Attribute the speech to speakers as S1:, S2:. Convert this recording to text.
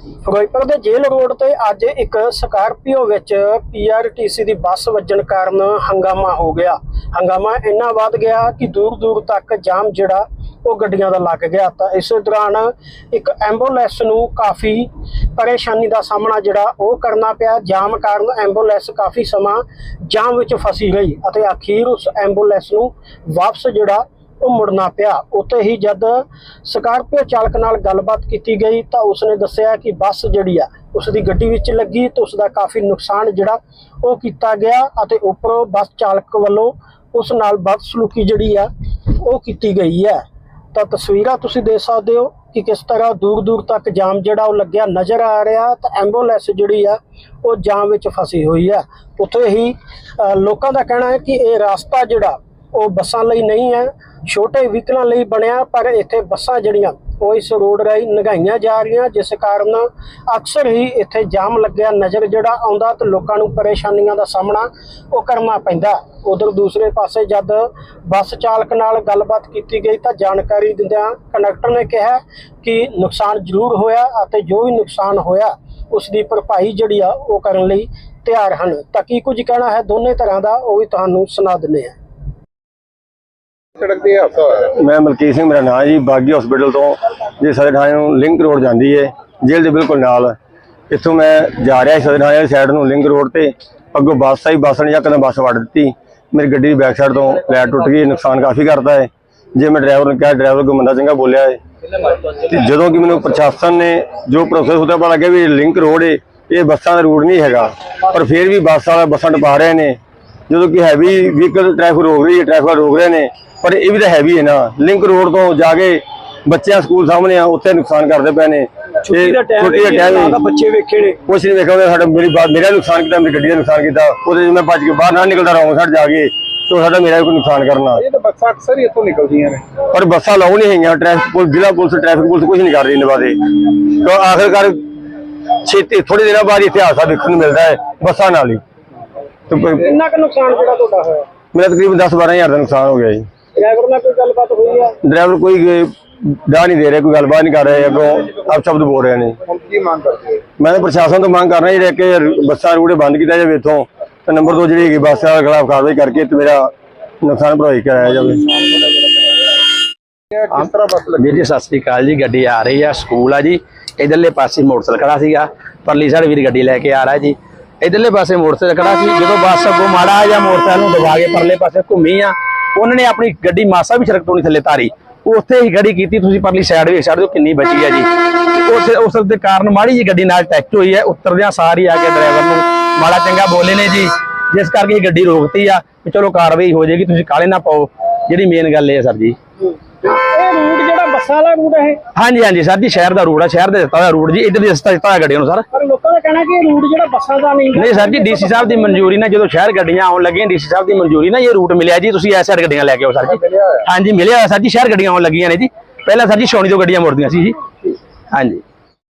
S1: ਫਿਰੋਜ਼ਪੁਰ ਦੇ ਜੇਲ੍ਹ ਰੋਡ ਤੇ ਅੱਜ ਇੱਕ ਸਕਾਰਪੀਓ ਵਿੱਚ ਪੀਆਰਟੀਸੀ ਦੀ ਬੱਸ ਵੱਜਣ ਕਾਰਨ ਹੰਗਾਮਾ ਹੋ ਗਿਆ। ਹੰਗਾਮਾ ਇੰਨਾ ਵੱਧ ਗਿਆ ਕਿ ਦੂਰ ਦੂਰ ਤੱਕ ਜਾਮ ਜਿਹੜਾ, ਉਹ ਗੱਡੀਆਂ ਦਾ ਲੱਗ ਗਿਆ। ਤਾਂ ਇਸ ਦੌਰਾਨ ਇੱਕ ਐਂਬੂਲੈਂਸ ਨੂੰ ਕਾਫੀ ਪਰੇਸ਼ਾਨੀ ਦਾ ਸਾਹਮਣਾ ਜਿਹੜਾ, ਉਹ ਕਰਨਾ ਪਿਆ। ਜਾਮ ਕਾਰਨ ਐਂਬੂਲੈਂਸ ਕਾਫੀ ਸਮਾਂ ਜਾਮ ਵਿੱਚ ਫਸੀ ਰਹੀ ਅਤੇ ਅਖੀਰ ਉਸ ਐਂਬੂਲੈਂਸ ਨੂੰ ਵਾਪਸ ਜਿਹੜਾ ਉਹ ਮੁੜਨਾ ਪਿਆ। ਉੱਥੇ ਹੀ ਜਦ ਸਕਾਰਪੀਓ ਚਾਲਕ ਨਾਲ ਗੱਲਬਾਤ ਕੀਤੀ ਗਈ ਤਾਂ ਉਸਨੇ ਦੱਸਿਆ ਕਿ ਬੱਸ ਜਿਹੜੀ ਆ ਉਸ ਦੀ ਗੱਡੀ ਵਿੱਚ ਲੱਗੀ ਤਾਂ ਉਸ ਦਾ ਕਾਫੀ ਨੁਕਸਾਨ ਜਿਹੜਾ ਉਹ ਕੀਤਾ ਗਿਆ ਅਤੇ ਉੱਪਰੋਂ ਬੱਸ ਚਾਲਕ ਵੱਲੋਂ ਉਸ ਨਾਲ ਬਦਸਲੂਕੀ ਜਿਹੜੀ ਆ, ਉਹ ਕੀਤੀ ਗਈ ਹੈ। ਤਾਂ ਤਸਵੀਰਾਂ ਤੁਸੀਂ ਦੇਖ ਸਕਦੇ ਹੋ ਕਿ ਕਿਸ ਤਰ੍ਹਾਂ ਦੂਰ ਦੂਰ ਤੱਕ ਜਾਮ ਜਿਹੜਾ ਉਹ ਲੱਗਿਆ ਨਜ਼ਰ ਆ ਰਿਹਾ ਤਾਂ ਐਂਬੂਲੈਂਸ ਜਿਹੜੀ ਆ, ਉਹ ਜਾਮ ਵਿੱਚ ਫਸੀ ਹੋਈ ਆ ਉੱਥੇ ਹੀ ਲੋਕਾਂ ਦਾ ਕਹਿਣਾ ਹੈ ਕਿ ਇਹ ਰਸਤਾ ਜਿਹੜਾ ਉਹ ਬੱਸਾਂ ਲਈ ਨਹੀਂ ਹੈ। ਛੋਟੇ ਵਹੀਕਲਾਂ ਲਈ ਬਣਿਆ, ਪਰ ਇੱਥੇ ਬੱਸਾਂ ਜਿਹੜੀਆਂ, ਉਹ ਇਸ ਰੋਡ ਰਾਹੀਂ ਲੰਘਾਈਆਂ ਜਾ ਰਹੀਆਂ, ਜਿਸ ਕਾਰਨ ਅਕਸਰ ਹੀ ਇੱਥੇ ਜਾਮ ਲੱਗਿਆ ਨਜ਼ਰ, ਜਿਹੜਾ ਆਉਂਦਾ ਤੇ ਲੋਕਾਂ ਨੂੰ ਪਰੇਸ਼ਾਨੀਆਂ ਦਾ ਸਾਹਮਣਾ ਉਹ ਕਰਨਾ ਪੈਂਦਾ। ਉਧਰ ਦੂਸਰੇ ਪਾਸੇ ਜਦ ਬੱਸ ਚਾਲਕ ਨਾਲ ਗੱਲਬਾਤ ਕੀਤੀ ਗਈ ਤਾਂ ਜਾਣਕਾਰੀ ਦਿੰਦਿਆਂ ਕੰਡਕਟਰ ਨੇ ਕਿਹਾ ਕਿ ਨੁਕਸਾਨ ਜ਼ਰੂਰ ਹੋਇਆ ਅਤੇ ਜੋ ਵੀ ਨੁਕਸਾਨ ਹੋਇਆ, ਉਸ ਦੀ ਭਰਪਾਈ ਜਿਹੜੀ ਆ ਉਹ ਕਰਨ ਲਈ ਤਿਆਰ ਹਨ। ਤਾਂ ਕੀ ਕੁਝ ਕਹਿਣਾ ਹੈ? ਦੋਨੇ ਤਰ੍ਹਾਂ ਦਾ ਉਹ ਵੀ ਤੁਹਾਨੂੰ ਸੁਣਾ ਦਿੰਦੇ ਹਾਂ।
S2: ਸੜਕ ਤੇ ਹਾਦਸਾ ਹੋਇਆ।
S3: ਮੈਂ ਮਲਕੀਤ ਸਿੰਘ, ਮੇਰਾ ਨਾਮ ਜੀ, ਬਾਗੀ ਹਸਪੀਟਲ ਤੋਂ ਜੇ ਸਦਰ ਥਾਣੇ ਨੂੰ ਲਿੰਕ ਰੋਡ ਜਾਂਦੀ ਹੈ ਜੇਲ੍ਹ ਦੇ ਬਿਲਕੁਲ ਨਾਲ। ਇੱਥੋਂ ਮੈਂ ਜਾ ਰਿਹਾ ਸੀ ਸਦਰ ਥਾਣੇ ਵਾਲੀ ਸਾਈਡ ਨੂੰ ਲਿੰਕ ਰੋਡ ਤੇ, ਅੱਗੋਂ ਬੱਸ ਆਈ, ਬੱਸ ਨੇ ਯਕਦਮ ਬੱਸ ਵੜ ਦਿੱਤੀ। ਮੇਰੀ ਗੱਡੀ ਦੀ ਬੈਕ ਸਾਈਡ ਤੋਂ ਲਾਈਟ ਟੁੱਟ ਗਈ, ਨੁਕਸਾਨ ਕਾਫੀ ਕਰਦਾ ਹੈ ਜੇ ਮੈਂ ਡਰਾਈਵਰ ਨੂੰ ਕਿਹਾ ਡਰਾਈਵਰ ਕੋਈ ਮੰਦਾ ਚੰਗਾ ਬੋਲਿਆ ਹੈ ਤੇ ਜਦੋਂ ਕਿ ਮੈਨੂੰ ਪ੍ਰਸ਼ਾਸਨ ਨੇ ਜੋ ਪ੍ਰੋਸੈਸ ਹੁੰਦਾ ਪਤਾ ਲੱਗਿਆ ਵੀ ਲਿੰਕ ਰੋਡ ਹੈ ਇਹ ਬੱਸਾਂ ਦਾ ਰੂਟ ਨਹੀਂ ਹੈਗਾ। ਪਰ ਫਿਰ ਵੀ ਬੱਸ ਵਾਲਾ ਬੱਸਾਂ ਟਪਾ ਰਹੇ ਨੇ। ਜਦੋਂ ਕਿ ਹੈਵੀ ਵਹੀਕਲ ਟ੍ਰੈਫਿਕ ਰੋਕ ਰਹੀ ਹੈ ਟ੍ਰੈਫਿਕ ਰੋਕ ਰਹੇ ਨੇ ਪਰ ਇਹ ਵੀ ਤਾਂ ਹੈਵੀ ਹੈ ਨਾ। ਲਿੰਕ ਰੋਡ ਤੋਂ ਜਾ ਕੇ ਬੱਚਿਆਂ ਸਕੂਲ ਸਾਹਮਣੇ ਆ ਉੱਥੇ ਨੁਕਸਾਨ ਕਰਦੇ ਪਏ ਨੇ। ਛੁੱਟੀ
S1: ਦਾ ਟਾਈਮ ਬੱਚੇ ਵੇਖੇ ਨੇ।
S3: ਕੁਛ ਨਹੀਂ ਵੇਖਿਆ ਸਾਡਾ ਮੇਰੀ ਬਾਤ ਮੇਰਾ ਨੁਕਸਾਨ ਕੀਤਾ ਮੇਰੀ ਗੱਡੀ ਦਾ ਨੁਕਸਾਨ ਕੀਤਾ। ਉਹਦੇ ਮੈਂ ਭੱਜ ਕੇ ਬਾਹਰ ਨਾ ਨਿਕਲਦਾ ਰਹਾਂ ਸਾਈਡ ਜਾ ਕੇ ਤੇ ਸਾਡਾ ਮੇਰਾ ਕੋਈ ਨੁਕਸਾਨ ਕਰਨਾ
S2: ਇਹ ਤਾਂ ਬੱਸਾਂ ਅਕਸਰ ਹੀ ਇੱਥੋਂ ਨਿਕਲਦੀਆਂ ਨੇ।
S3: ਪਰ ਬੱਸਾਂ ਲਾਉ ਨਹੀਂ ਹੈਗੀਆਂ ਟ੍ਰੈਫਿਕ ਪੁਲਿਸ ਜ਼ਿਲ੍ਹਾ ਪੁਲਿਸ ਟ੍ਰੈਫਿਕ ਪੁਲਿਸ ਕੁਝ ਨਹੀਂ ਕਰ ਰਹੀ ਨਵਾਦੇ ਤਾਂ ਆਖਿਰਕਾਰ ਛੇਤੀ ਥੋੜੇ ਦਿਨਾਂ ਬਾਅਦ ਇੱਥੇ ਹਾਦਸਾ ਦੇਖਣ ਨੂੰ ਮਿਲਦਾ ਹੈ ਬੱਸਾਂ ਨਾਲ ਹੀ। ਤੇ ਕੋਈ-
S1: ਕਿੰਨਾ ਕੁ ਨੁਕਸਾਨ ਜਿਹੜਾ ਤੁਹਾਡਾ ਹੋਇਆ?
S3: ਮੇਰਾ ਤਕਰੀਬਨ 10 12000 ਦਾ ਨੁਕਸਾਨ ਹੋ ਗਿਆ ਜੀ।
S1: ਡਰਾਈਵਰ ਨਾਲ ਕੋਈ ਗੱਲਬਾਤ ਹੋਈ ਹੈ
S3: ਡਰਾਈਵਰ ਕੋਈ ਦਾ ਨਹੀਂ ਦੇ ਰਿਹਾ ਕੋਈ ਗੱਲਬਾਤ ਨਹੀਂ ਕਰ ਰਿਹਾ ਅੱਗੋਂ ਆਪ ਸ਼ਬਦ ਬੋਲ ਰਹੇ ਨੇ।
S2: ਹੁਣ ਕੀ ਮੰਗ ਕਰਦੇ ਹੋ?
S3: ਮੈਂ ਤਾਂ ਪ੍ਰਸ਼ਾਸਨ ਤੋਂ ਮੰਗ ਕਰ ਰਿਹਾ ਜਿਹੜਾ ਕਿ ਬੱਸਾਂ ਰੂੜੇ ਬੰਦ ਕੀਤਾ ਜਾਵੇ ਇੱਥੋਂ ਤੇ ਨੰਬਰ 2 ਜਿਹੜੀ ਹੈਗੀ ਬੱਸ ਵਾਲੇ ਖਿਲਾਫ ਕਾਰਵਾਈ ਕਰਕੇ ਤੇ ਮੇਰਾ ਨੁਕਸਾਨ ਭਰਵਾਈ ਕਰਾਇਆ ਜਾਵੇ।
S2: ਇਹ ਕਿਸ ਤਰ੍ਹਾਂ ਬੱਸ ਲੱਗੀ।
S4: ਵੀਰ ਜੀ ਸਤਿ ਸ੍ਰੀ ਅਕਾਲ ਜੀ ਗੱਡੀ ਆ ਰਹੀ ਆ ਸਕੂਲ ਆ ਜੀ। ਇਧਰਲੇ ਪਾਸੇ ਮੋਟਰਸਾਈਕਲ ਖੜਾ ਸੀਗਾ ਪਰਲੀ ਸਾਈਡ ਵੀਰ ਗੱਡੀ ਲੈ ਕੇ ਆ ਰਿਹਾ ਜੀ। ਇਧਰਲੇ ਪਾਸੇ ਮੋਟਰਸਾਈਕਲ ਖੜਾ ਸੀ, ਜਦੋਂ ਬੱਸ ਅੱਗੋਂ ਮਾੜਾ ਜਾਂ ਮੋਟਰਸਾਈਕਲ ਨੂੰ ਦਬਾ ਕੇ ਪਰਲੇ ਪਾਸੇ ਘੁੰਮੀ ਆ, ਉਹਨਾਂ ਨੇ ਆਪਣੀ ਗੱਡੀ ਮਾਸਾ ਵੀ ਸੜਕ ਤੋਂ ਨਹੀਂ ਥੱਲੇ ਤਾਰੀ ਉੱਥੇ ਹੀ ਖੜੀ ਕੀਤੀ, ਤੁਸੀਂ ਪਰਲੀ ਸਾਈਡ ਵੇਖ ਸਕਦੇ ਹੋ ਕਿੰਨੀ ਬਚੀ ਆ ਜੀ। ਉਸ ਉਸ ਦੇ ਕਾਰਨ ਮਾੜੀ ਜੀ ਗੱਡੀ ਨਾਲ ਟੱਚ ਹੋਈ ਹੈ, ਉਤਰਦਿਆਂ ਸਾਰੀ ਆ ਕੇ ਡਰਾਈਵਰ ਨੂੰ ਮਾੜਾ ਚੰਗਾ ਬੋਲੇ ਨੇ ਜੀ, ਜਿਸ ਕਰਕੇ ਇਹ ਗੱਡੀ ਰੋਕਤੀ ਆ, ਵੀ ਚਲੋ ਕਾਰਵਾਈ ਹੋ ਜਾਏਗੀ, ਤੁਸੀਂ ਕਾਲੇ ਨਾ ਪਾਓ। ਜਿਹੜੀ ਮੇਨ ਗੱਲ ਇਹ ਹੈ ਸਰ ਜੀ।
S1: ਬੱਸਾਂ ਵਾਲਾ ਰੂਟ ਹੈ
S4: ਹਾਂਜੀ ਹਾਂਜੀ ਸਰ ਜੀ ਸ਼ਹਿਰ ਦਾ ਰੂਟ ਆ ਸ਼ਹਿਰ ਦੇ ਦਿੱਤਾ ਹੋਇਆ ਰੂਟ ਜੀ ਇੱਧਰ ਦੀ ਰਸਤਾ ਦਿੱਤਾ ਹੋਇਆ ਗੱਡੀਆਂ ਨੂੰ ਸਰ।
S1: ਪਰ ਲੋਕਾਂ ਦਾ ਕਹਿਣਾ ਕਿ ਇਹ ਰੂਟ ਜਿਹੜਾ ਬੱਸਾਂ ਦਾ ਨਹੀਂ।
S4: ਨਹੀਂ ਸਰ ਜੀ ਡੀਸੀ ਸਾਹਿਬ ਦੀ ਮਨਜ਼ੂਰੀ ਨਾਲ ਜਦੋਂ ਸ਼ਹਿਰ ਗੱਡੀਆਂ ਆਉਣ ਲੱਗੀਆਂ ਡੀਸੀ ਸਾਹਿਬ ਦੀ ਮਨਜ਼ੂਰੀ ਨਾਲ ਇਹ ਰੂਟ ਮਿਲਿਆ ਜੀ ਤੁਸੀਂ ਐਸ ਸਾਈਡ ਗੱਡੀਆਂ ਲੈ ਕੇ ਆਓ ਸਰ ਜੀ। ਹਾਂਜੀ ਮਿਲਿਆ ਹੋਇਆ ਸਰ ਜੀ ਸ਼ਹਿਰ ਗੱਡੀਆਂ ਆਉਣ ਲੱਗੀਆਂ ਨੇ ਜੀ। ਪਹਿਲਾਂ ਸਰ ਜੀ ਛਾਉਣੀ ਤੋਂ ਗੱਡੀਆਂ ਮੁੜਦੀਆਂ ਸੀ ਜੀ। ਹਾਂਜੀ।